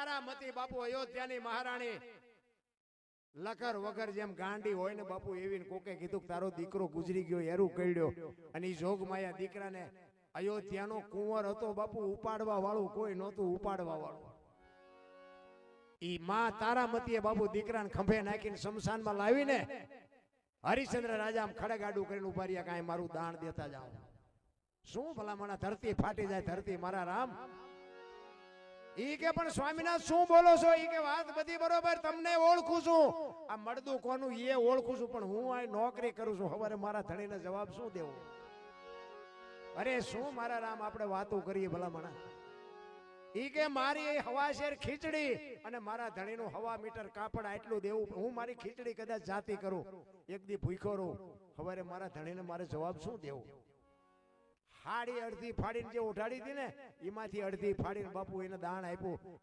તારામતી બાપુ અયોધ્યાની મહારાણી. લખર વગર જેમ ગાંડી હોય ને બાપુ એવી કોકે કીધું તારો દીકરો ગુજરી ગયો એરું કઈડ્યો અને ઈ જોગમાયા દીકરાને અયોધ્યાનો કુંવર હતો બાપુ ઉપાડવા વાળું કોઈ નહોતું ઉપાડવા વાળું ઈ માં તારામતીએ બાપુ દીકરાને ખંભે નાખીને શમશાનમાં લાવીને હરિશ્ચંદ્ર રાજા આમ ખડગાડું કરીને ઊભા રહ્યા, કાંઈ મારું દાન દેતા જાઓ. શું ભલામણા, ધરતી ફાટી જાય, ધરતી મારા રામ. ઈ કે પણ સ્વામીનાથ શું બોલો છો? ઈ કે વાત બધી બરોબર, તમને ઓળખું છું. આ મળદું કોનું એ ઓળખું છું, પણ હું આ નોકરી કરું છું. હવે મારા ધણીને જવાબ શું દેવો? અરે શું મારા રામ, આપણે વાતો કરીએ ભલામણા? ઈ કે મારી એ હવાશેર ખીચડી અને મારા ધણીનું હવા મીટર કાપડ આટલું દેવું. હું મારી ખીચડી કદાચ જાતી કરું. એક દી ભૂખ્યો રહું. હવે મારા ધણીને મારે જવાબ શું દેવું? હાડી અડધી ફાડીને જે ઉઠાડી હતી ને એમાંથી અડધી ફાડીને બાપુ એને દાણ આપ્યું.